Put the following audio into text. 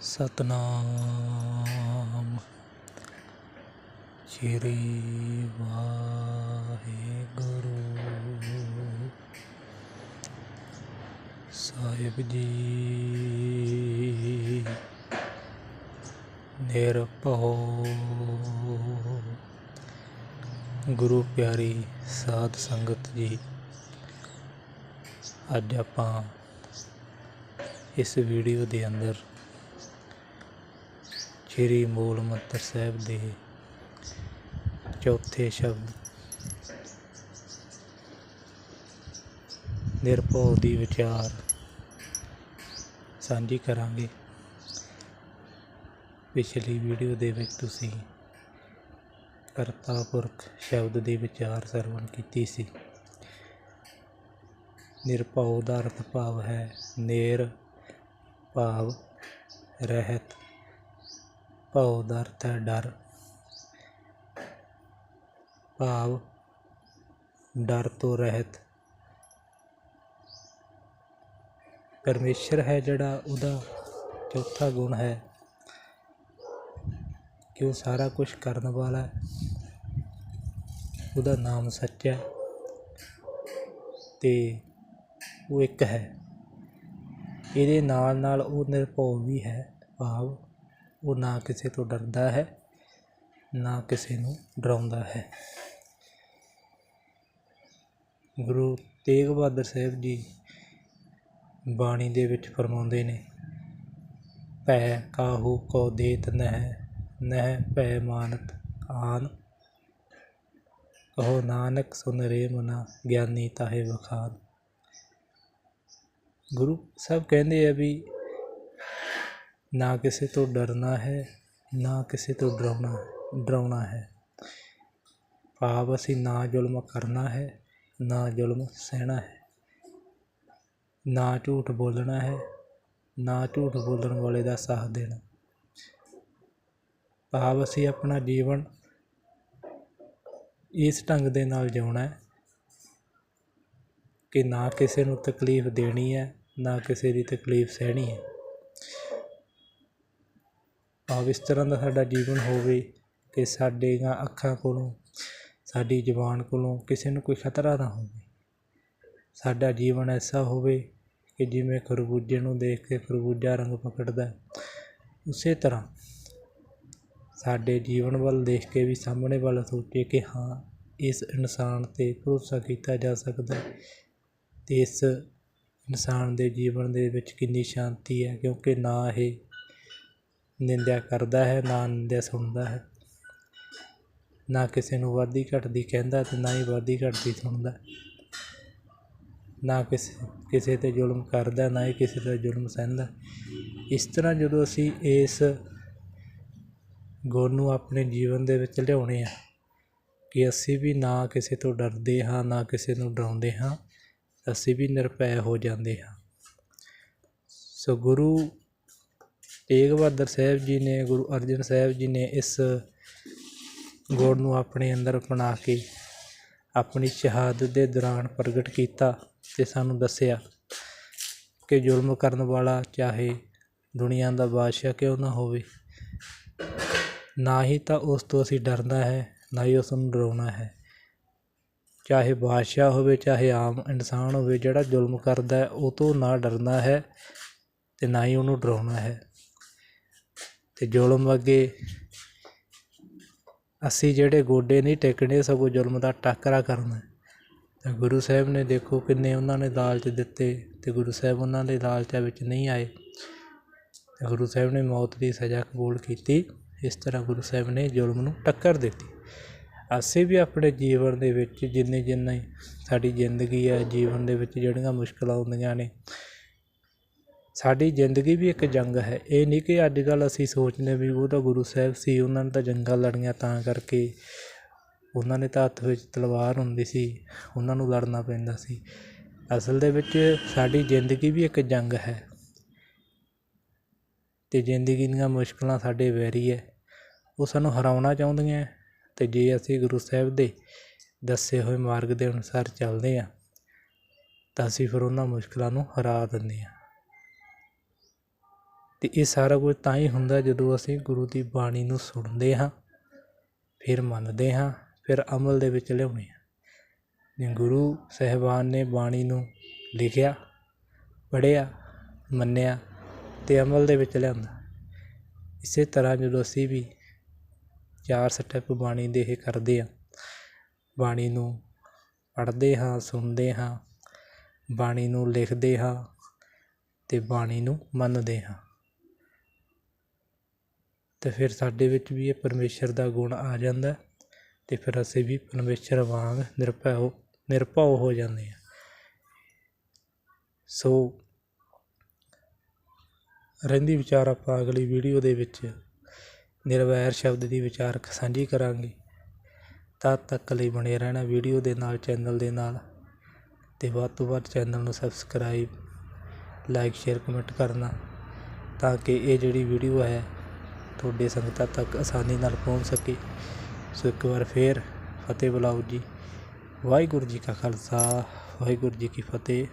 ਸਤਨਾਮ। ਸ੍ਰੀ ਵਾਹਿਗੁਰੂ। ਸਾਹਿਬ ਜੀ, ਨਿਰਭਉ। ਗੁਰੂ ਪਿਆਰੀ ਸਾਧ ਸੰਗਤ ਜੀ, ਅੱਜ ਆਪਾਂ ਇਸ ਵੀਡੀਓ ਦੇ ਅੰਦਰ ਸ਼੍ਰੀ ਮੂਲ ਮੰਤਰ ਸਾਹਿਬ ਦੇ ਚੌਥੇ ਸ਼ਬਦ। ਨਿਰਭਉ ਦੀ ਵਿਚਾਰ ਸਾਂਝੀ ਕਰਾਂਗੇ। ਪਿਛਲੀ ਵੀਡੀਓ ਦੇ ਵਿੱਚ ਤੁਸੀਂ ਕਰਤਾ ਪੁਰਖ ਸ਼ਬਦ ਦੀ ਵਿਚਾਰ ਸਰਵਣ ਕੀਤੀ ਸੀ। ਨਿਰਭਉ ਦਾ ਅਰਥ ਭਾਵ ਹੈ ਨੇਰ, ਭਾਵ, ਰਹਿਤ। ਭਉ ਦਾ ਅਰਥ ਹੈ ਡਰ। ਭਾਵ, ਡਰ ਤੋਂ ਰਹਿਤ। ਪਰਮੇਸ਼ਰ ਹੈ ਜਿਹੜਾ, ਉਹਦਾ ਚੌਥਾ ਗੁਣ ਹੈ। ਕਿ ਉਹ ਸਾਰਾ ਕੁਝ ਕਰਨ ਵਾਲਾ ਹੈ? ਉਹਦਾ ਨਾਮ ਸੱਚਾ ਹੈ। ਤੇ ਉਹ ਇੱਕ ਹੈ। ਇਹਦੇ ਨਾਲ ਨਾਲ ਉਹ ਨਿਰਭਉ ਵੀ ਹੈ, ਭਾਵ ਉਹ ਨਾ ਕਿਸੇ ਤੋਂ ਡਰਦਾ ਹੈ, ਨਾ ਕਿਸੇ ਨੂੰ ਡਰਾਉਂਦਾ ਹੈ। ਗੁਰੂ ਤੇਗ ਬਹਾਦਰ ਸਾਹਿਬ ਜੀ ਬਾਣੀ ਦੇ ਵਿੱਚ ਫਰਮਾਉਂਦੇ ਨੇ, ਭੈ ਕਾਹੂ ਕੋ ਦੇਤ ਨਹਿ ਨਹਿ ਭੈ ਮਾਨਤ ਆਨ। ਕਹੋ ਨਾਨਕ ਸੁਨ ਰੇ ਮਨਾ, ਗਿਆਨੀ ਤਾਹੇ ਵਖਾਨ। ਗੁਰੂ ਸਾਹਿਬ ਕਹਿੰਦੇ ਆ ਵੀ ਨਾ ਕਿਸੇ ਤੋਂ ਡਰਨਾ ਹੈ, ਨਾ ਕਿਸੇ ਤੋਂ ਡਰਾਉਣਾ ਡਰਾਉਣਾ ਹੈ। ਭਾਵ ਅਸੀਂ ਨਾ ਜ਼ੁਲਮ ਕਰਨਾ ਹੈ, ਨਾ ਜ਼ੁਲਮ ਸਹਿਣਾ ਹੈ। ਨਾ ਝੂਠ ਬੋਲਣਾ ਹੈ, ਨਾ ਝੂਠ ਬੋਲਣ ਵਾਲੇ ਦਾ ਸਾਥ ਦੇਣਾ। ਭਾਵ ਅਸੀਂ ਆਪਣਾ ਜੀਵਨ ਇਸ ਢੰਗ ਦੇ ਨਾਲ ਜਿਉਣਾ ਹੈ ਕਿ ਨਾ ਕਿਸੇ ਨੂੰ ਤਕਲੀਫ ਦੇਣੀ ਹੈ, ਨਾ ਕਿਸੇ ਦੀ ਤਕਲੀਫ ਸਹਿਣੀ ਹੈ। ਭਾਵ ਇਸ ਤਰ੍ਹਾਂ ਦਾ ਸਾਡਾ ਜੀਵਨ ਹੋਵੇ ਕਿ ਸਾਡੀਆਂ ਅੱਖਾਂ ਕੋਲੋਂ, ਸਾਡੀ ਜ਼ੁਬਾਨ ਕੋਲੋਂ ਕਿਸੇ ਨੂੰ ਕੋਈ ਖਤਰਾ ਨਾ ਹੋਵੇ। ਸਾਡਾ ਜੀਵਨ ਐਸਾ ਹੋਵੇ ਕਿ ਜਿਵੇਂ ਖਰਬੂਜੇ ਨੂੰ ਦੇਖ ਕੇ ਖਰਬੂਜਾ ਰੰਗ ਪਕੜਦਾ ਉਸੇ ਤਰ੍ਹਾਂ ਸਾਡੇ ਜੀਵਨ ਵੱਲ ਦੇਖ ਕੇ ਵੀ ਸਾਹਮਣੇ ਵੱਲ ਸੋਚੇ ਕਿ ਹਾਂ, ਇਸ ਇਨਸਾਨ 'ਤੇ ਭਰੋਸਾ ਕੀਤਾ ਜਾ ਸਕਦਾ ਅਤੇ ਇਸ ਇਨਸਾਨ ਦੇ ਜੀਵਨ ਦੇ ਵਿੱਚ ਕਿੰਨੀ ਸ਼ਾਂਤੀ ਹੈ, ਕਿਉਂਕਿ ਨਾ ਇਹ ਨਿੰਦਿਆ ਕਰਦਾ ਹੈ, ਨਾ ਨਿੰਦਿਆ ਸੁਣਦਾ ਹੈ। ਨਾ ਕਿਸੇ ਨੂੰ ਵੱਧਦੀ ਘਟਦੀ ਕਹਿੰਦਾ ਅਤੇ ਨਾ ਹੀ ਵਾਧੀ ਘਟਦੀ ਸੁਣਦਾ। ਨਾ ਕਿਸੇ ਕਿਸੇ 'ਤੇ ਜ਼ੁਲਮ ਕਰਦਾ, ਨਾ ਹੀ ਕਿਸੇ 'ਤੇ ਜ਼ੁਲਮ ਸਹਿੰਦਾ। ਇਸ ਤਰ੍ਹਾਂ ਜਦੋਂ ਅਸੀਂ ਇਸ ਗੁਣ ਨੂੰ ਆਪਣੇ ਜੀਵਨ ਦੇ ਵਿੱਚ ਲਿਆਉਣੇ ਆ ਕਿ ਅਸੀਂ ਵੀ ਨਾ ਕਿਸੇ ਤੋਂ ਡਰਦੇ ਹਾਂ, ਨਾ ਕਿਸੇ ਨੂੰ ਡਰਾਉਂਦੇ ਹਾਂ, ਅਸੀਂ ਵੀ ਨਿਰਭੈ ਹੋ ਜਾਂਦੇ ਹਾਂ। ਸੋ ਗੁਰੂ ਤੇਗ ਬਹਾਦਰ ਸਾਹਿਬ ਜੀ ਨੇ, ਗੁਰੂ ਅਰਜਨ ਸਾਹਿਬ ਜੀ ਨੇ ਇਸ ਗੁਣ ਨੂੰ ਆਪਣੇ ਅੰਦਰ ਅਪਣਾ ਕੇ ਆਪਣੀ ਸ਼ਹਾਦਤ ਦੇ ਦੌਰਾਨ ਪ੍ਰਗਟ ਕੀਤਾ ਤੇ ਸਾਨੂੰ ਦੱਸਿਆ ਕਿ ਜ਼ੁਲਮ ਕਰਨ ਵਾਲਾ ਚਾਹੇ ਦੁਨੀਆ ਦਾ ਬਾਦਸ਼ਾਹ ਕਿਉਂ ਨਾ ਹੋਵੇ, ਨਾ ਹੀ ਤਾਂ ਉਸ ਤੋਂ ਅਸੀਂ ਡਰਨਾ ਹੈ, ਨਾ ਹੀ ਉਸ ਨੂੰ ਡਰਾਉਣਾ ਹੈ। ਚਾਹੇ ਬਾਦਸ਼ਾਹ ਹੋਵੇ, ਚਾਹੇ ਆਮ ਇਨਸਾਨ ਹੋਵੇ, ਜਿਹੜਾ ਜ਼ੁਲਮ ਕਰਦਾ ਉਹ ਤੋਂ ਨਾ ਡਰਨਾ ਹੈ ਤੇ ਨਾ ਹੀ ਉਹਨੂੰ ਡਰਾਉਣਾ ਹੈ। ਅਤੇ ਜ਼ੁਲਮ ਅੱਗੇ ਅਸੀਂ ਜਿਹੜੇ ਗੋਡੇ ਨਹੀਂ ਟੇਕਣੇ, ਸਗੋਂ ਜ਼ੁਲਮ ਦਾ ਟਾਕਰਾ ਕਰਨਾ ਤਾਂ ਗੁਰੂ ਸਾਹਿਬ ਨੇ ਦੇਖੋ ਕਿੰਨੇ ਉਹਨਾਂ ਨੇ ਲਾਲਚ ਦਿੱਤੇ ਅਤੇ ਗੁਰੂ ਸਾਹਿਬ ਉਹਨਾਂ ਦੇ ਲਾਲਚਾਂ ਵਿੱਚ ਨਹੀਂ ਆਏ। ਤੇ ਗੁਰੂ ਸਾਹਿਬ ਨੇ ਮੌਤ ਦੀ ਸਜ਼ਾ ਕਬੂਲ ਕੀਤੀ। ਇਸ ਤਰ੍ਹਾਂ ਗੁਰੂ ਸਾਹਿਬ ਨੇ ਜ਼ੁਲਮ ਨੂੰ ਟੱਕਰ ਦਿੱਤੀ। ਅਸੀਂ ਵੀ ਆਪਣੇ ਜੀਵਨ ਦੇ ਵਿੱਚ ਜਿੰਨੇ ਜਿੰਨੇ ਸਾਡੀ ਜ਼ਿੰਦਗੀ ਹੈ, ਜੀਵਨ ਦੇ ਵਿੱਚ ਜਿਹੜੀਆਂ ਮੁਸ਼ਕਲਾਂ ਆਉਂਦੀਆਂ ਨੇ ਸਾਡੀ ਜ਼ਿੰਦਗੀ ਵੀ ਇੱਕ ਜੰਗ ਹੈ। ਇਹ ਨਹੀਂ ਕਿ ਅੱਜ ਕੱਲ੍ਹ ਅਸੀਂ ਸੋਚਦੇ ਵੀ ਉਹ ਤਾਂ ਗੁਰੂ ਸਾਹਿਬ ਸੀ, ਉਹਨਾਂ ਨੇ ਤਾਂ ਜੰਗਾਂ ਲੜੀਆਂ ਤਾਂ ਕਰਕੇ ਉਹਨਾਂ ਨੇ ਤਾਂ ਹੱਥ ਵਿੱਚ ਤਲਵਾਰ ਹੁੰਦੀ ਸੀ, ਉਹਨਾਂ ਨੂੰ ਲੜਨਾ ਪੈਂਦਾ ਸੀ। ਅਸਲ ਦੇ ਵਿੱਚ ਸਾਡੀ ਜ਼ਿੰਦਗੀ ਵੀ ਇੱਕ ਜੰਗ ਹੈ। ਅਤੇ ਜ਼ਿੰਦਗੀ ਦੀਆਂ ਮੁਸ਼ਕਲਾਂ ਸਾਡੇ ਵੈਰੀ ਹੈ। ਉਹ ਸਾਨੂੰ ਹਰਾਉਣਾ ਚਾਹੁੰਦੀਆਂ ਅਤੇ ਜੇ ਅਸੀਂ ਗੁਰੂ ਸਾਹਿਬ ਦੇ ਦੱਸੇ ਹੋਏ ਮਾਰਗ ਦੇ ਅਨੁਸਾਰ ਚੱਲਦੇ ਹਾਂ, ਤਾਂ ਅਸੀਂ ਫਿਰ ਉਹਨਾਂ ਮੁਸ਼ਕਲਾਂ ਨੂੰ ਹਰਾ ਦਿੰਦੇ ਹਾਂ। ਅਤੇ ਇਹ ਸਾਰਾ ਕੁਝ ਤਾਂ ਹੀ ਹੁੰਦਾ ਜਦੋਂ ਅਸੀਂ ਗੁਰੂ ਦੀ ਬਾਣੀ ਨੂੰ ਸੁਣਦੇ ਹਾਂ, ਫਿਰ ਮੰਨਦੇ ਹਾਂ, ਫਿਰ ਅਮਲ ਦੇ ਵਿੱਚ ਲਿਆਉਂਦੇ ਹਾਂ। ਜੇ ਗੁਰੂ ਸਾਹਿਬਾਨ ਨੇ ਬਾਣੀ ਨੂੰ ਲਿਖਿਆ, ਪੜ੍ਹਿਆ, ਮੰਨਿਆ ਅਤੇ ਅਮਲ ਦੇ ਵਿੱਚ ਲਿਆਂਦਾ, ਇਸੇ ਤਰ੍ਹਾਂ ਜਦੋਂ ਅਸੀਂ ਵੀ ਚਾਰ ਸਟੈਪ ਬਾਣੀ ਦੇ ਇਹ ਕਰਦੇ ਹਾਂ, ਬਾਣੀ ਨੂੰ ਪੜ੍ਹਦੇ ਹਾਂ, ਸੁਣਦੇ ਹਾਂ, ਬਾਣੀ ਨੂੰ ਲਿਖਦੇ ਹਾਂ ਅਤੇ ਬਾਣੀ ਨੂੰ ਮੰਨਦੇ ਹਾਂ। ਅਤੇ ਫਿਰ ਸਾਡੇ ਵਿੱਚ ਵੀ ਇਹ ਪਰਮੇਸ਼ਰ ਦਾ ਗੁਣ ਆ ਜਾਂਦਾ ਅਤੇ ਫਿਰ ਅਸੀਂ ਵੀ ਪਰਮੇਸ਼ਰ ਵਾਂਗ ਨਿਰਭੈ ਨਿਰਭਉ ਹੋ ਜਾਂਦੇ ਹਾਂ। ਸੋ ਰਹਿੰਦੀ ਵਿਚਾਰ ਆਪਾਂ ਅਗਲੀ ਵੀਡੀਓ ਦੇ ਵਿੱਚ ਨਿਰਵੈਰ ਸ਼ਬਦ ਦੀ ਵਿਚਾਰ ਸਾਂਝੀ ਕਰਾਂਗੇ। ਤਦ ਤੱਕ ਲਈ ਬਣੇ ਰਹਿਣਾ ਵੀਡੀਓ ਦੇ ਨਾਲ, ਚੈਨਲ ਦੇ ਨਾਲ ਅਤੇ ਵੱਧ ਤੋਂ ਵੱਧ ਚੈਨਲ ਨੂੰ ਸਬਸਕ੍ਰਾਈਬ, ਲਾਈਕ, ਸ਼ੇਅਰ, ਕਮੈਂਟ ਕਰਨਾ ਤਾਂ ਕਿ ਇਹ ਜਿਹੜੀ ਵੀਡੀਓ ਹੈ ਤੁਹਾਡੇ ਸੰਗਤਾਂ ਤੱਕ ਆਸਾਨੀ ਨਾਲ ਪਹੁੰਚ ਸਕੇ। ਸੋ ਇੱਕ ਵਾਰ ਫੇਰ ਫਤਿਹ ਬੁਲਾਓ ਜੀ। ਵਾਹਿਗੁਰੂ ਜੀ ਕਾ ਖਾਲਸਾ, ਵਾਹਿਗੁਰੂ ਜੀ ਕੀ ਫਤਿਹ।